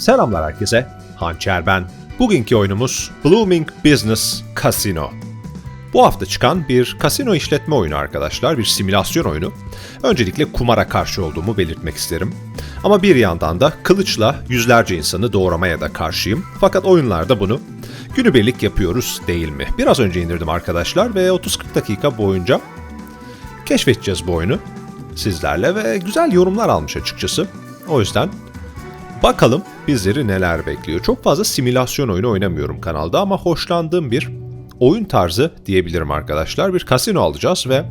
Selamlar herkese, Hançer ben. Bugünkü oyunumuz Blooming Business Casino. Bu hafta çıkan bir kasino işletme oyunu arkadaşlar, bir simülasyon oyunu. Öncelikle kumara karşı olduğumu belirtmek isterim. Ama bir yandan da kılıçla yüzlerce insanı doğramaya da karşıyım. Fakat oyunlarda bunu günübirlik yapıyoruz değil mi? Biraz önce indirdim arkadaşlar ve 30-40 dakika boyunca keşfedeceğiz bu oyunu sizlerle ve güzel yorumlar almış açıkçası. O yüzden bakalım bizleri neler bekliyor. Çok fazla simülasyon oyunu oynamıyorum kanalda ama hoşlandığım bir oyun tarzı diyebilirim arkadaşlar. Bir kasino alacağız ve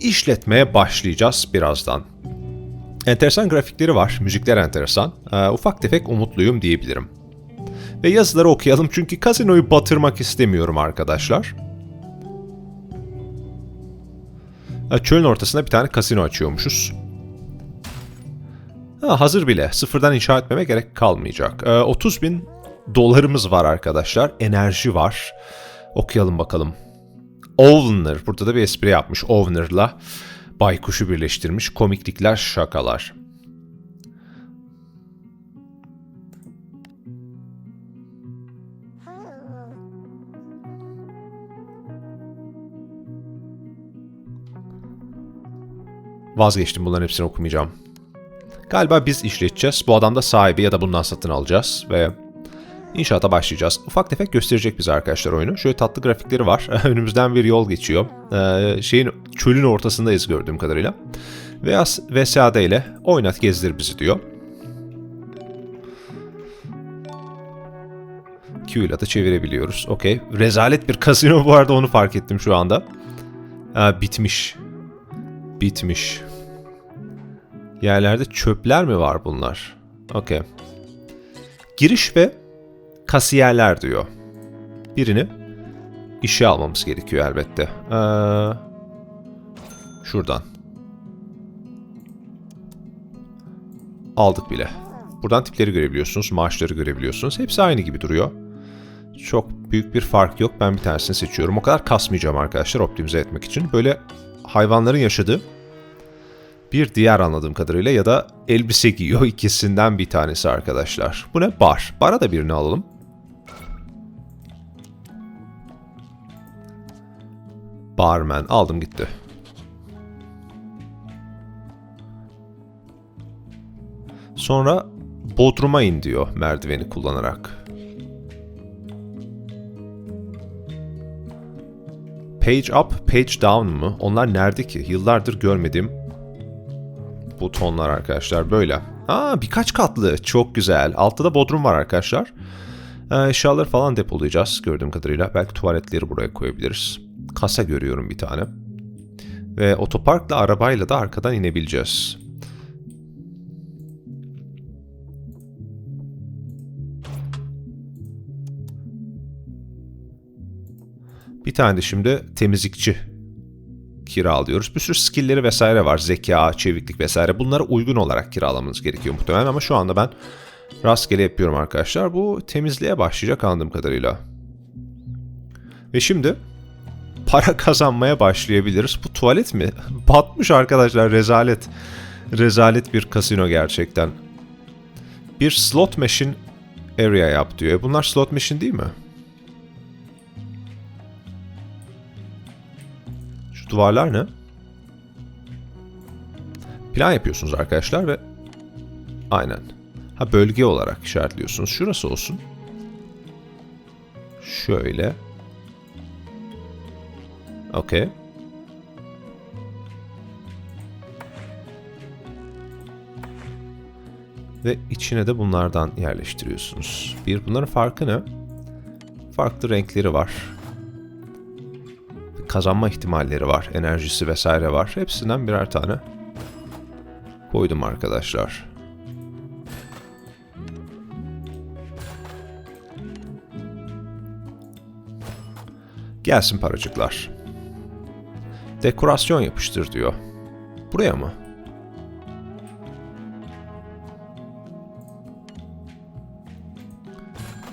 işletmeye başlayacağız birazdan. Enteresan grafikleri var, müzikler enteresan. Ee, ufak tefek umutluyum diyebilirim. Ve yazıları okuyalım çünkü kasinoyu batırmak istemiyorum arkadaşlar. Ha, Çölün ortasında bir tane kasino açıyormuşuz. Ha, hazır bile. Sıfırdan inşa etmeme gerek kalmayacak. Ee, 30 bin dolarımız var arkadaşlar. Enerji var. Okuyalım bakalım. Owner. Burada da bir espri yapmış. Owner'la baykuşu birleştirmiş. Komiklikler, şakalar. Vazgeçtim bunların hepsini okumayacağım. Galiba biz işleteceğiz. Bu adam da sahibi ya da bundan satın alacağız ve inşaata başlayacağız. Ufak tefek gösterecek bize arkadaşlar oyunu. Şöyle tatlı grafikleri var. Önümüzden bir yol geçiyor. Ee, şeyin çölün ortasındayız gördüğüm kadarıyla. Veya VSAD ile oynat gezdir bizi diyor. Q ile de çevirebiliyoruz. Okey. Rezalet bir kasino bu arada onu fark ettim şu anda. Aa, bitmiş. Bitmiş. Yerlerde çöpler mi var bunlar? Okey. Giriş ve kasiyerler diyor. Birini işe almamız gerekiyor elbette. Ee, şuradan. Aldık bile. Buradan tipleri görebiliyorsunuz, maaşları görebiliyorsunuz. Hepsi aynı gibi duruyor. Çok büyük bir fark yok. Ben bir tanesini seçiyorum. O kadar kasmayacağım arkadaşlar optimize etmek için. Böyle hayvanların yaşadığı bir diğer anladığım kadarıyla ya da elbise giyiyor ikisinden bir tanesi arkadaşlar. Bu ne? Bar. Bara da birini alalım. Barman. Aldım gitti. Sonra Bodrum'a in diyor merdiveni kullanarak. Page up, page down mı? Onlar nerede ki? Yıllardır görmediğim butonlar arkadaşlar böyle. Aa birkaç katlı. Çok güzel. Altta da bodrum var arkadaşlar. Ee, eşyaları falan depolayacağız gördüğüm kadarıyla. Belki tuvaletleri buraya koyabiliriz. Kasa görüyorum bir tane. Ve otoparkla arabayla da arkadan inebileceğiz. Bir tane de şimdi temizlikçi kiralıyoruz. Bir sürü skill'leri vesaire var. Zeka, çeviklik vesaire. Bunlara uygun olarak kiralamanız gerekiyor muhtemelen ama şu anda ben rastgele yapıyorum arkadaşlar. Bu temizliğe başlayacak anladığım kadarıyla. Ve şimdi para kazanmaya başlayabiliriz. Bu tuvalet mi? Batmış arkadaşlar rezalet. Rezalet bir kasino gerçekten. Bir slot machine area yap diyor. E bunlar slot machine değil mi? Duvarlar ne? Plan yapıyorsunuz arkadaşlar ve aynen. Ha bölge olarak işaretliyorsunuz. Şurası olsun. Şöyle. Okey. Ve içine de bunlardan yerleştiriyorsunuz. Bir bunların farkı ne? Farklı renkleri var kazanma ihtimalleri var, enerjisi vesaire var. Hepsinden birer tane koydum arkadaşlar. Gelsin paracıklar. Dekorasyon yapıştır diyor. Buraya mı?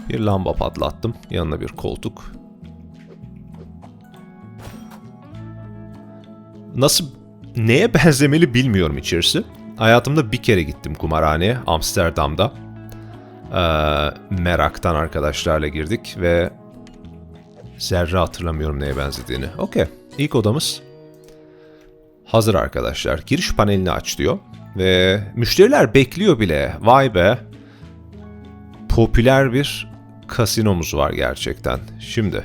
Bir lamba patlattım. Yanına bir koltuk. Nasıl neye benzemeli bilmiyorum içerisi. Hayatımda bir kere gittim kumarhaneye Amsterdam'da. Ee, meraktan arkadaşlarla girdik ve zerre hatırlamıyorum neye benzediğini. Okey. İlk odamız hazır arkadaşlar. Giriş panelini aç diyor. Ve müşteriler bekliyor bile. Vay be. Popüler bir kasinomuz var gerçekten. Şimdi.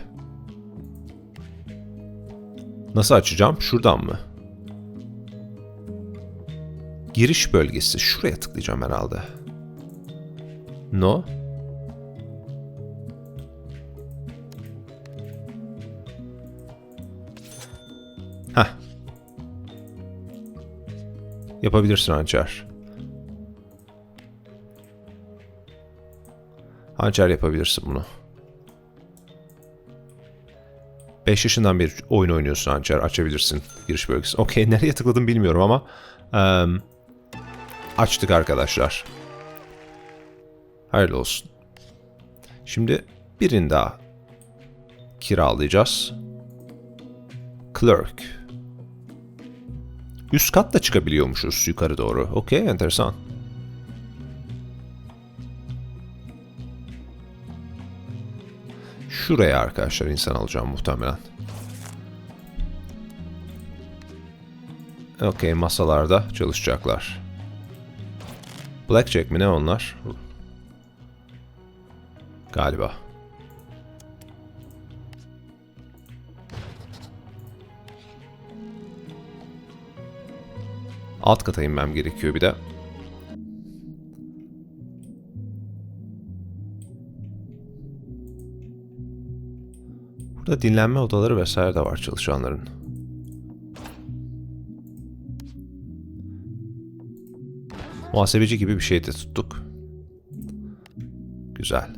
Nasıl açacağım? Şuradan mı? Giriş bölgesi. Şuraya tıklayacağım herhalde. No. Heh. Yapabilirsin Hançer. Hançer yapabilirsin bunu. 5 yaşından bir oyun oynuyorsun Hançer. Açabilirsin giriş bölgesi. Okey nereye tıkladım bilmiyorum ama um, açtık arkadaşlar. Hayırlı olsun. Şimdi birini daha kiralayacağız. Clerk. Üst katla çıkabiliyormuşuz yukarı doğru. Okey, enteresan. Şuraya arkadaşlar insan alacağım muhtemelen. Okey, masalarda çalışacaklar. Blackjack mi ne onlar? Galiba. Alt kata inmem gerekiyor bir de. Burada dinlenme odaları vesaire de var çalışanların. Muhasebeci gibi bir şey de tuttuk. Güzel.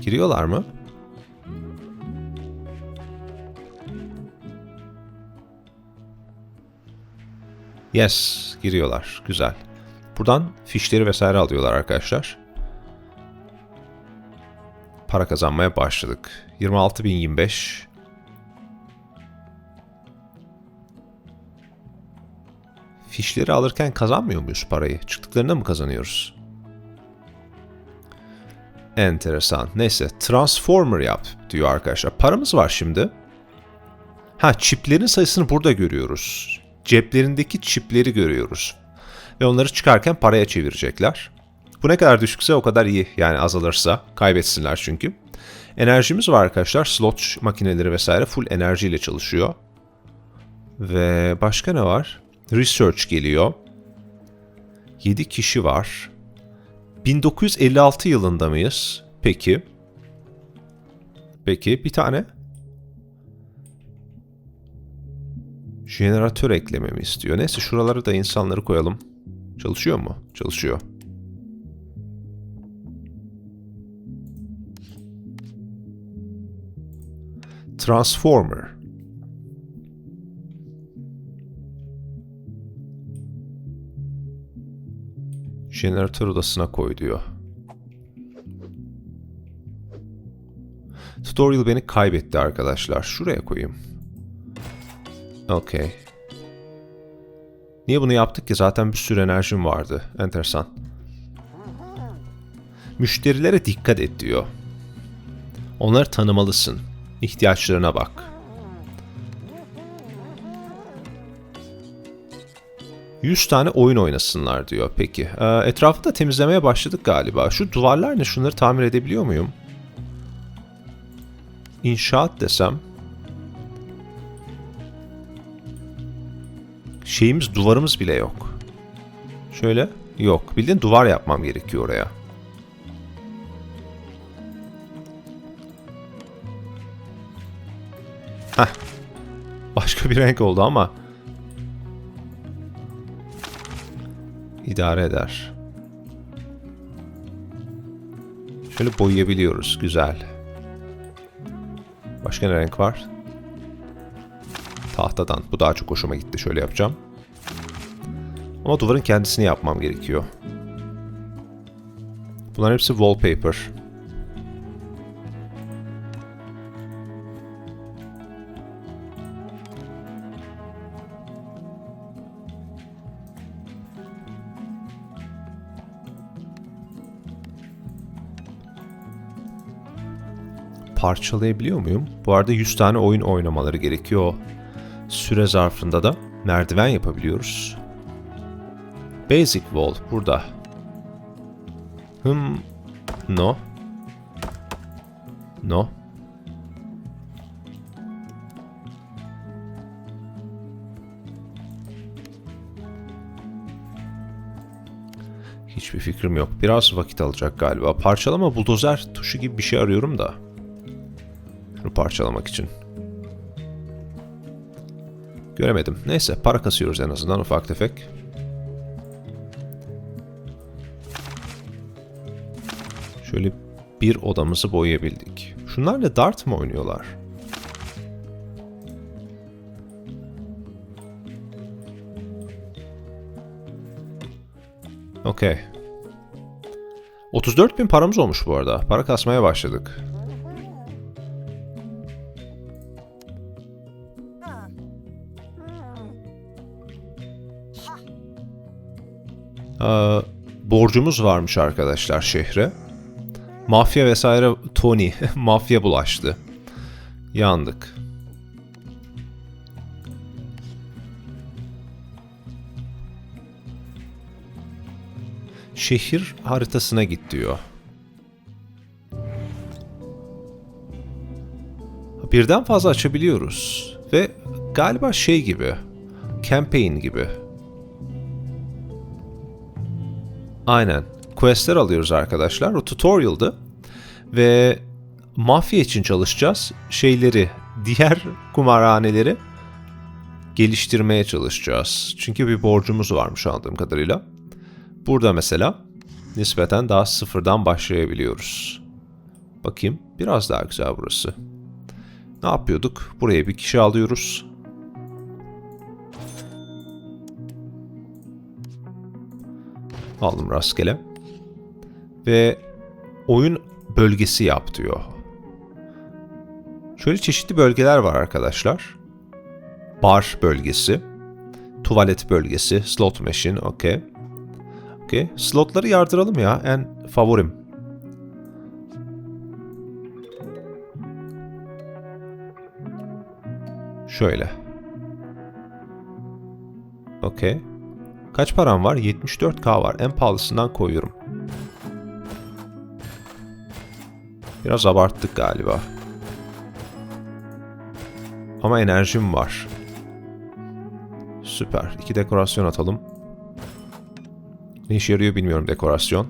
Giriyorlar mı? Yes, giriyorlar. Güzel. Buradan fişleri vesaire alıyorlar arkadaşlar. Para kazanmaya başladık. 26.025. Fişleri alırken kazanmıyor muyuz parayı? Çıktıklarında mı kazanıyoruz? Enteresan. Neyse Transformer yap diyor arkadaşlar. Paramız var şimdi. Ha çiplerin sayısını burada görüyoruz. Ceplerindeki çipleri görüyoruz. Ve onları çıkarken paraya çevirecekler. Bu ne kadar düşükse o kadar iyi. Yani azalırsa kaybetsinler çünkü. Enerjimiz var arkadaşlar. Slot makineleri vesaire full enerjiyle çalışıyor. Ve başka ne var? Research geliyor. 7 kişi var. 1956 yılında mıyız? Peki. Peki bir tane jeneratör eklememi istiyor. Neyse şuraları da insanları koyalım. Çalışıyor mu? Çalışıyor. Transformer. Jeneratör odasına koy diyor. Tutorial beni kaybetti arkadaşlar. Şuraya koyayım. Okey. Niye bunu yaptık ki? Zaten bir sürü enerjim vardı. Enteresan. Müşterilere dikkat et diyor. Onları tanımalısın. İhtiyaçlarına bak. Yüz tane oyun oynasınlar diyor. Peki. Ee, etrafı da temizlemeye başladık galiba. Şu duvarlar ne? Şunları tamir edebiliyor muyum? İnşaat desem. Şeyimiz, duvarımız bile yok. Şöyle. Yok. Bildiğin duvar yapmam gerekiyor oraya. Heh. Başka bir renk oldu ama. idare eder. Şöyle boyayabiliyoruz. Güzel. Başka ne renk var? Tahtadan. Bu daha çok hoşuma gitti. Şöyle yapacağım. Ama duvarın kendisini yapmam gerekiyor. Bunlar hepsi wallpaper. Parçalayabiliyor muyum? Bu arada 100 tane oyun oynamaları gerekiyor. Süre zarfında da merdiven yapabiliyoruz. Basic wall burada. Hmm. No. No. Hiçbir fikrim yok. Biraz vakit alacak galiba. Parçalama buldozer tuşu gibi bir şey arıyorum da. Parçalamak için. Göremedim. Neyse para kasıyoruz en azından ufak tefek. Şöyle bir odamızı boyayabildik. Şunlarla dart mı oynuyorlar? Okey. 34 bin paramız olmuş bu arada. Para kasmaya başladık. Ee, borcumuz varmış arkadaşlar şehre. Mafya vesaire Tony mafya bulaştı. Yandık. Şehir haritasına git diyor. Birden fazla açabiliyoruz. Ve galiba şey gibi. Campaign gibi. Aynen. Questler alıyoruz arkadaşlar. O tutorial'dı. Ve mafya için çalışacağız. Şeyleri, diğer kumarhaneleri geliştirmeye çalışacağız. Çünkü bir borcumuz varmış anladığım kadarıyla. Burada mesela nispeten daha sıfırdan başlayabiliyoruz. Bakayım biraz daha güzel burası. Ne yapıyorduk? Buraya bir kişi alıyoruz. Aldım rastgele. Ve oyun bölgesi yap diyor. Şöyle çeşitli bölgeler var arkadaşlar. Bar bölgesi, tuvalet bölgesi, slot machine, okey. Okey. Slotları yardıralım ya. En favorim. Şöyle. Okey. Kaç param var? 74k var. En pahalısından koyuyorum. Biraz abarttık galiba. Ama enerjim var. Süper. İki dekorasyon atalım. Ne işe yarıyor bilmiyorum dekorasyon.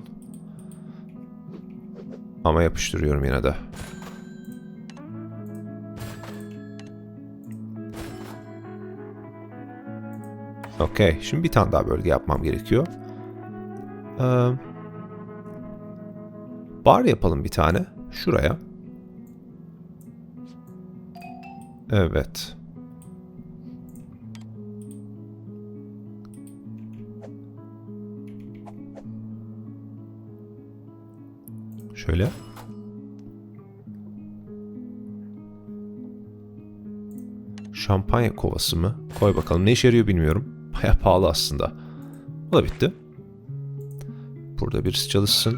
Ama yapıştırıyorum yine de. Okey. Şimdi bir tane daha bölge yapmam gerekiyor. Ee, bar yapalım bir tane. Şuraya. Evet. Şöyle. Şampanya kovası mı? Koy bakalım. Ne işe yarıyor bilmiyorum. Baya pahalı aslında. Bu da bitti. Burada birisi çalışsın.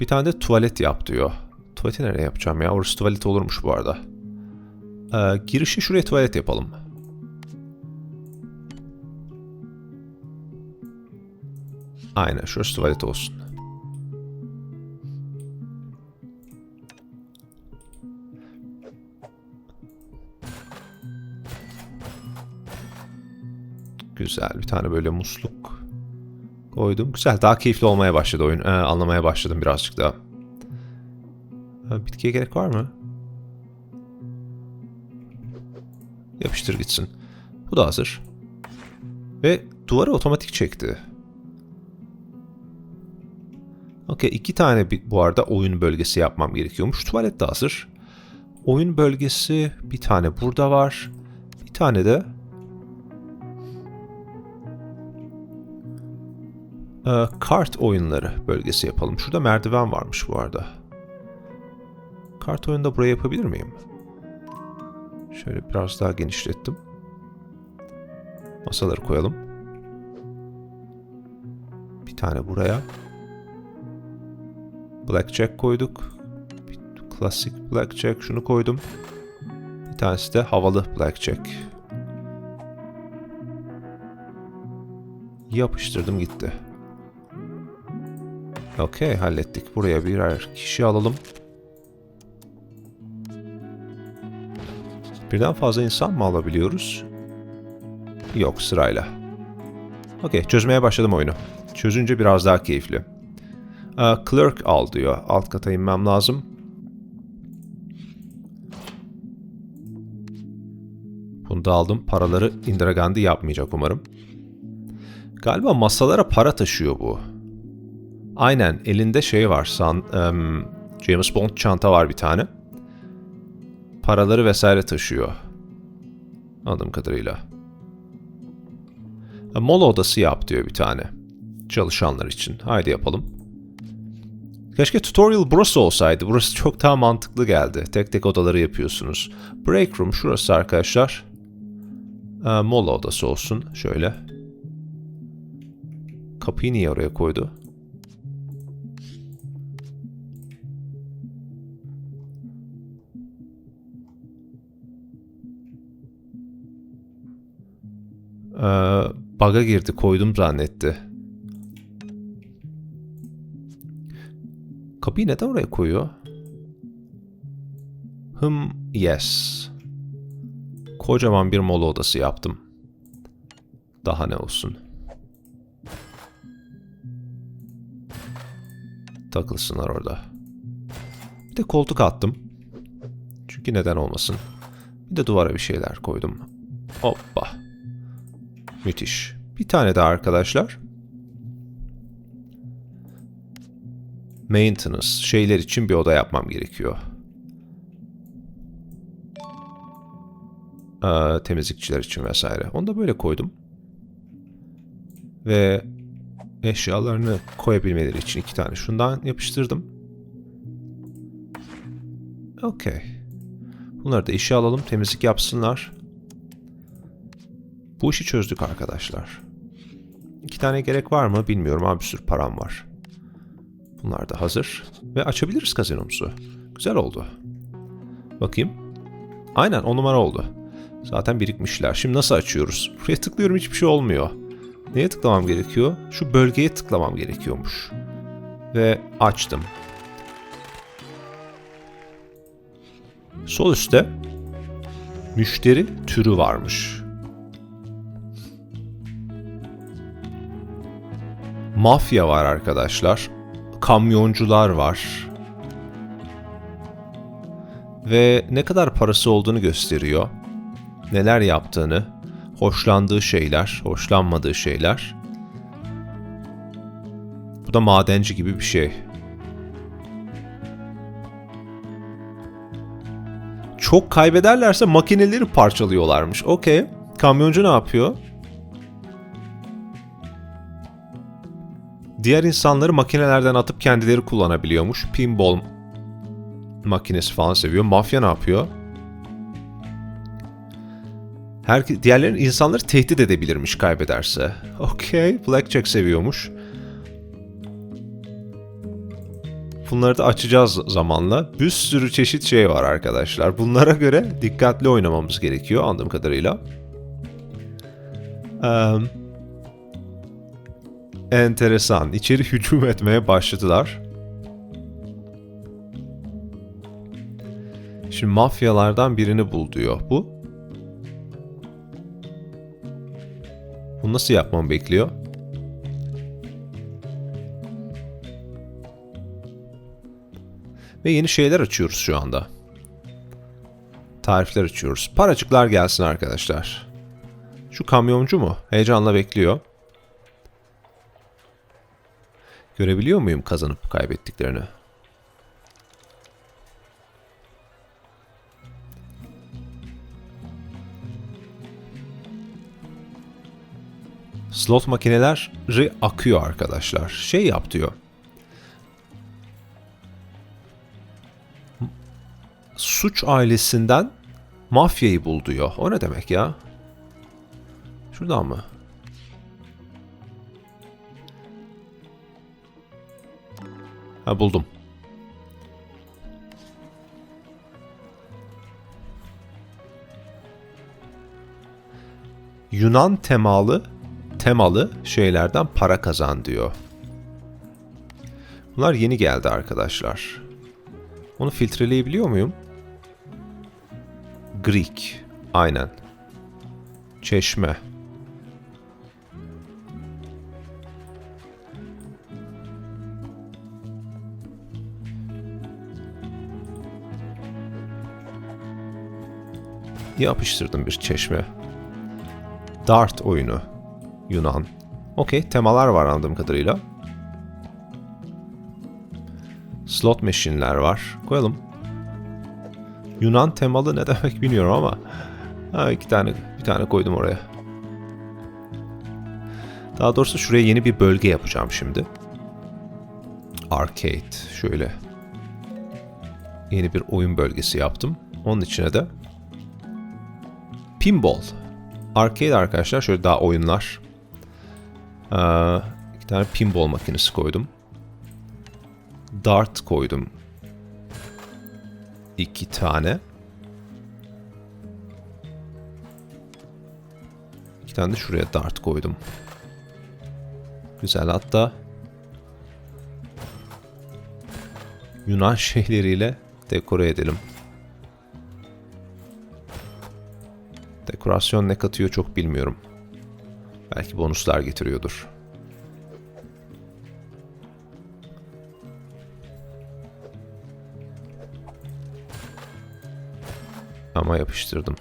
Bir tane de tuvalet yap diyor. Tuvaleti nereye yapacağım ya? Orası tuvalet olurmuş bu arada. Ee, girişi şuraya tuvalet yapalım. Aynen şurası tuvalet olsun. Güzel bir tane böyle musluk koydum. Güzel daha keyifli olmaya başladı oyun. Ee, anlamaya başladım birazcık daha. Ee, bitkiye gerek var mı? Yapıştır gitsin. Bu da hazır. Ve duvarı otomatik çekti. Okey iki tane bu arada oyun bölgesi yapmam gerekiyormuş. Tuvalet de hazır. Oyun bölgesi bir tane burada var. Bir tane de e, kart oyunları bölgesi yapalım. Şurada merdiven varmış bu arada. Kart oyunu buraya yapabilir miyim? Şöyle biraz daha genişlettim. Masaları koyalım. Bir tane buraya. Blackjack koyduk. Bir klasik Blackjack şunu koydum. Bir tanesi de havalı Blackjack. Yapıştırdım gitti. Okey hallettik. Buraya birer kişi alalım. Birden fazla insan mı alabiliyoruz? Yok sırayla. Okey çözmeye başladım oyunu. Çözünce biraz daha keyifli. Ee, clerk al diyor. Alt kata inmem lazım. Bunu da aldım. Paraları Indira Gandhi yapmayacak umarım. Galiba masalara para taşıyor bu. Aynen elinde şey var. San, em, James Bond çanta var bir tane. Paraları vesaire taşıyor. Anladığım kadarıyla. E, Mola odası yap diyor bir tane. Çalışanlar için. Haydi yapalım. Keşke tutorial burası olsaydı. Burası çok daha mantıklı geldi. Tek tek odaları yapıyorsunuz. Break room şurası arkadaşlar. E, mola odası olsun. Şöyle. Kapıyı niye oraya koydu? Ee, bug'a girdi koydum zannetti. Kapıyı neden oraya koyuyor? Hım yes. Kocaman bir mola odası yaptım. Daha ne olsun. Takılsınlar orada. Bir de koltuk attım. Çünkü neden olmasın. Bir de duvara bir şeyler koydum. Hoppa. Müthiş. Bir tane daha arkadaşlar. Maintenance. Şeyler için bir oda yapmam gerekiyor. Ee, temizlikçiler için vesaire. Onu da böyle koydum. Ve eşyalarını koyabilmeleri için iki tane şundan yapıştırdım. Okey. Bunları da işe alalım. Temizlik yapsınlar. Bu işi çözdük arkadaşlar. İki tane gerek var mı bilmiyorum ama bir sürü param var. Bunlar da hazır. Ve açabiliriz kazinomuzu. Güzel oldu. Bakayım. Aynen on numara oldu. Zaten birikmişler. Şimdi nasıl açıyoruz? Buraya tıklıyorum hiçbir şey olmuyor. Neye tıklamam gerekiyor? Şu bölgeye tıklamam gerekiyormuş. Ve açtım. Sol üstte müşteri türü varmış. Mafya var arkadaşlar. Kamyoncular var. Ve ne kadar parası olduğunu gösteriyor. Neler yaptığını, hoşlandığı şeyler, hoşlanmadığı şeyler. Bu da madenci gibi bir şey. Çok kaybederlerse makineleri parçalıyorlarmış. Okey. Kamyoncu ne yapıyor? Diğer insanları makinelerden atıp kendileri kullanabiliyormuş. Pinball makinesi falan seviyor. Mafya ne yapıyor? Her diğerlerin insanları tehdit edebilirmiş kaybederse. Okey, Blackjack seviyormuş. Bunları da açacağız zamanla. Bir sürü çeşit şey var arkadaşlar. Bunlara göre dikkatli oynamamız gerekiyor anladığım kadarıyla. Um, enteresan. İçeri hücum etmeye başladılar. Şimdi mafyalardan birini bul diyor. Bu. Bunu nasıl yapmamı bekliyor? Ve yeni şeyler açıyoruz şu anda. Tarifler açıyoruz. Paracıklar gelsin arkadaşlar. Şu kamyoncu mu? Heyecanla bekliyor. Görebiliyor muyum kazanıp kaybettiklerini? Slot makineleri akıyor arkadaşlar. Şey yap diyor. Suç ailesinden mafyayı bul diyor. O ne demek ya? Şuradan mı? Ha buldum. Yunan temalı temalı şeylerden para kazan diyor. Bunlar yeni geldi arkadaşlar. Onu filtreleyebiliyor muyum? Greek. Aynen. Çeşme. Yapıştırdım bir çeşme. Dart oyunu. Yunan. Okey, temalar var anladığım kadarıyla. Slot machine'ler var. Koyalım. Yunan temalı ne demek bilmiyorum ama ha, iki tane bir tane koydum oraya. Daha doğrusu şuraya yeni bir bölge yapacağım şimdi. Arcade şöyle yeni bir oyun bölgesi yaptım. Onun içine de Pinball. Arcade arkadaşlar şöyle daha oyunlar. Ee, iki tane pinball makinesi koydum. Dart koydum. İki tane. İki tane de şuraya dart koydum. Güzel hatta Yunan şeyleriyle dekore edelim. Dekorasyon ne katıyor çok bilmiyorum. Belki bonuslar getiriyordur. Ama yapıştırdım.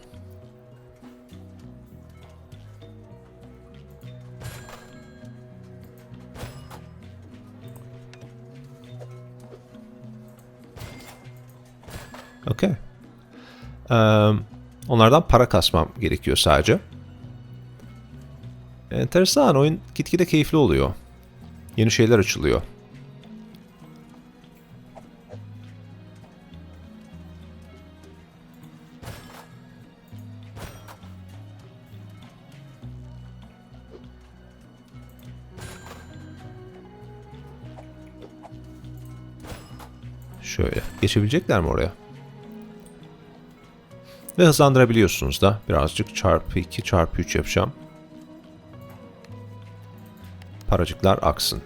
Okey. Um, Onlardan para kasmam gerekiyor sadece. Enteresan oyun gitgide keyifli oluyor. Yeni şeyler açılıyor. Şöyle. Geçebilecekler mi oraya? Ve hızlandırabiliyorsunuz da. Birazcık çarpı 2 çarpı 3 yapacağım. Paracıklar aksın.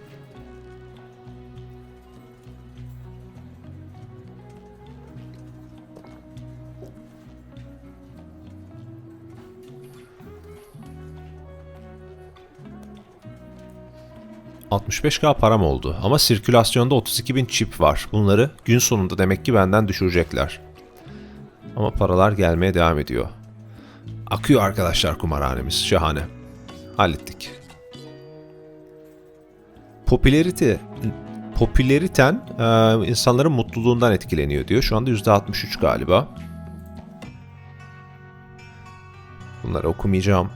...65k param oldu ama sirkülasyonda 32 bin çip var. Bunları gün sonunda demek ki benden düşürecekler. Ama paralar gelmeye devam ediyor. Akıyor arkadaşlar kumarhanemiz. Şahane. Hallettik. Popülerite popüleriten e, insanların mutluluğundan etkileniyor diyor. Şu anda %63 galiba. Bunları okumayacağım.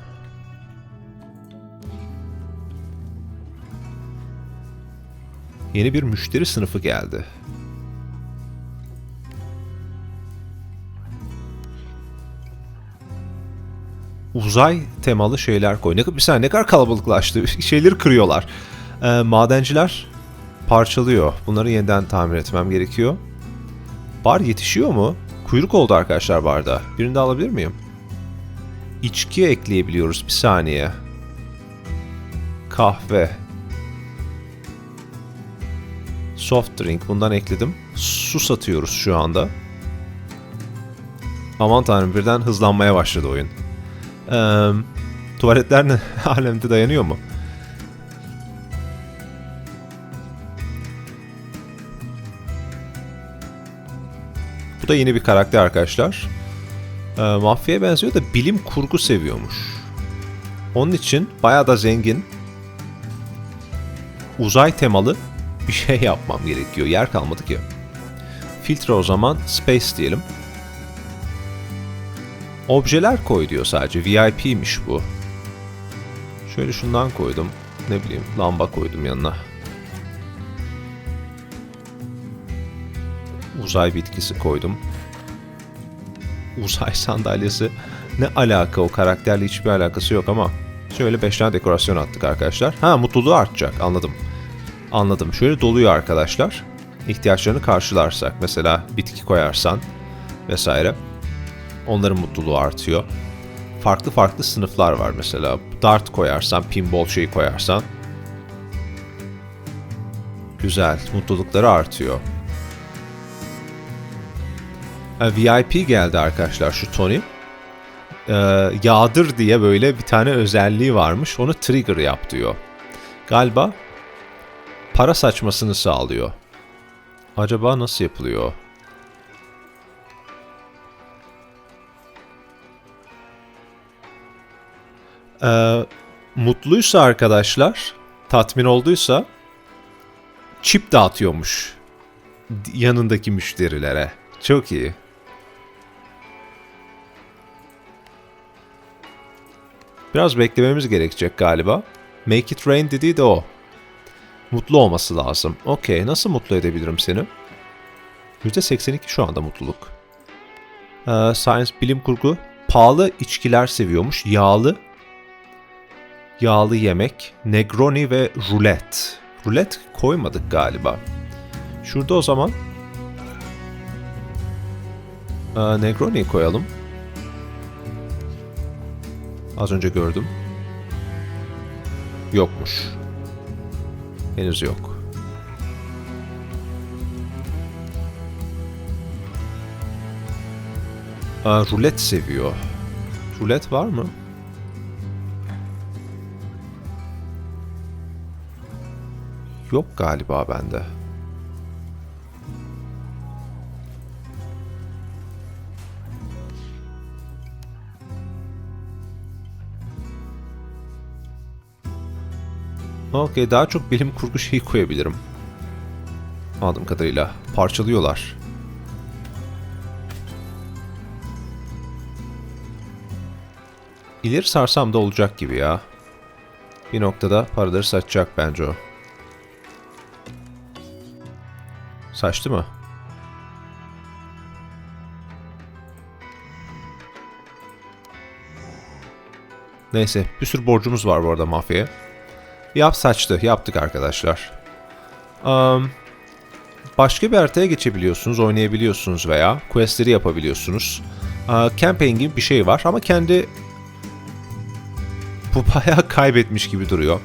Yeni bir müşteri sınıfı geldi. Uzay temalı şeyler koy. Ne, bir saniye ne kadar kalabalıklaştı. Şeyleri kırıyorlar. E, madenciler parçalıyor. Bunları yeniden tamir etmem gerekiyor. Bar yetişiyor mu? Kuyruk oldu arkadaşlar barda. Birini de alabilir miyim? İçki ekleyebiliyoruz. Bir saniye. Kahve. Soft drink. Bundan ekledim. Su satıyoruz şu anda. Aman tanrım birden hızlanmaya başladı oyun. Ee, tuvaletler ne alemde dayanıyor mu? Bu da yeni bir karakter arkadaşlar. Ee, mafyaya benziyor da bilim kurgu seviyormuş. Onun için bayağı da zengin. Uzay temalı bir şey yapmam gerekiyor. Yer kalmadı ki. Filtre o zaman space diyelim. Objeler koy diyor sadece. VIP'miş bu. Şöyle şundan koydum. Ne bileyim lamba koydum yanına. Uzay bitkisi koydum. Uzay sandalyesi. Ne alaka o karakterle hiçbir alakası yok ama. Şöyle 5 tane dekorasyon attık arkadaşlar. Ha mutluluğu artacak anladım. Anladım. Şöyle doluyor arkadaşlar. İhtiyaçlarını karşılarsak. Mesela bitki koyarsan vesaire onların mutluluğu artıyor. farklı farklı sınıflar var mesela. Dart koyarsan, pinball şeyi koyarsan. Güzel, mutlulukları artıyor. VIP geldi arkadaşlar şu Tony. Ee, yağdır diye böyle bir tane özelliği varmış. Onu trigger yap diyor. Galiba para saçmasını sağlıyor. Acaba nasıl yapılıyor? Ee, mutluysa arkadaşlar, tatmin olduysa çip dağıtıyormuş yanındaki müşterilere. Çok iyi. Biraz beklememiz gerekecek galiba. Make it rain dediği de o. Mutlu olması lazım. Okey, nasıl mutlu edebilirim seni? %82 şu anda mutluluk. Ee, science, bilim kurgu. Pahalı içkiler seviyormuş. Yağlı. Yağlı yemek. Negroni ve rulet. Rulet koymadık galiba. Şurada o zaman ee, Negroni'yi koyalım. Az önce gördüm. Yokmuş. Henüz yok. Aa, rulet seviyor. Rulet var mı? Yok galiba bende. Okey daha çok bilim kurgu şeyi koyabilirim. Anladığım kadarıyla. Parçalıyorlar. İleri sarsam da olacak gibi ya. Bir noktada paraları saçacak bence o. Saçtı mı? Neyse bir sürü borcumuz var bu arada mafyaya. Yap saçtı. Yaptık arkadaşlar. Um, başka bir haritaya geçebiliyorsunuz, oynayabiliyorsunuz veya questleri yapabiliyorsunuz. Uh, campaign gibi bir şey var ama kendi bu bayağı kaybetmiş gibi duruyor.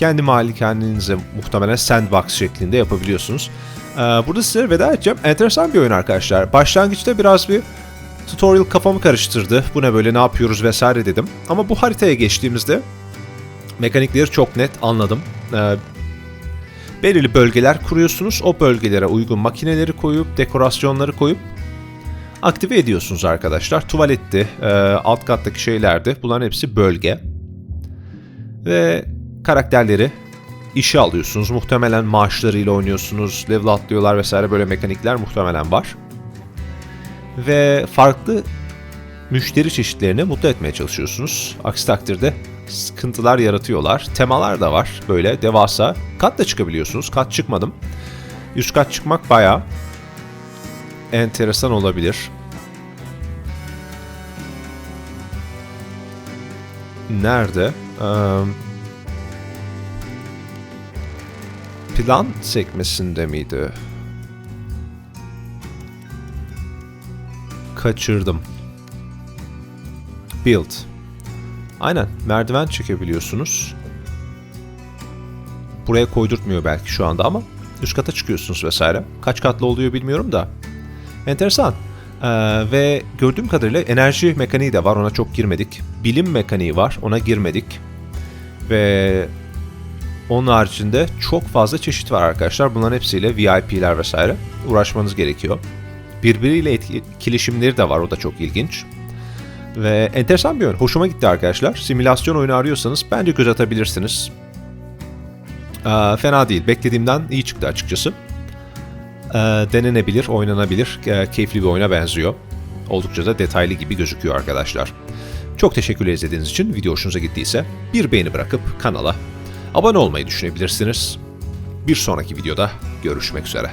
Kendi malikanenize muhtemelen sandbox şeklinde yapabiliyorsunuz. Uh, burada size veda edeceğim. Enteresan bir oyun arkadaşlar. Başlangıçta biraz bir tutorial kafamı karıştırdı. Bu ne böyle ne yapıyoruz vesaire dedim. Ama bu haritaya geçtiğimizde Mekanikleri çok net anladım. Ee, belirli bölgeler kuruyorsunuz. O bölgelere uygun makineleri koyup, dekorasyonları koyup aktive ediyorsunuz arkadaşlar. Tuvaletti, e, alt kattaki şeylerdi. Bunların hepsi bölge. Ve karakterleri işe alıyorsunuz. Muhtemelen maaşlarıyla oynuyorsunuz. Level atlıyorlar vesaire böyle mekanikler muhtemelen var. Ve farklı müşteri çeşitlerini mutlu etmeye çalışıyorsunuz. Aksi takdirde sıkıntılar yaratıyorlar. Temalar da var böyle devasa. Kat da çıkabiliyorsunuz. Kat çıkmadım. Üst kat çıkmak baya enteresan olabilir. Nerede? Ee, plan sekmesinde miydi? Kaçırdım. Build. Aynen merdiven çekebiliyorsunuz. Buraya koydurtmuyor belki şu anda ama üst kata çıkıyorsunuz vesaire. Kaç katlı oluyor bilmiyorum da. Enteresan. Ee, ve gördüğüm kadarıyla enerji mekaniği de var ona çok girmedik. Bilim mekaniği var ona girmedik. Ve onun haricinde çok fazla çeşit var arkadaşlar. Bunların hepsiyle VIP'ler vesaire uğraşmanız gerekiyor. Birbiriyle etkileşimleri de var o da çok ilginç. Ve enteresan bir oyun. Hoşuma gitti arkadaşlar. Simülasyon oyunu arıyorsanız bence göz atabilirsiniz. Ee, fena değil. Beklediğimden iyi çıktı açıkçası. Ee, denenebilir, oynanabilir. Ee, keyifli bir oyuna benziyor. Oldukça da detaylı gibi gözüküyor arkadaşlar. Çok teşekkürler izlediğiniz için. Video hoşunuza gittiyse bir beğeni bırakıp kanala abone olmayı düşünebilirsiniz. Bir sonraki videoda görüşmek üzere.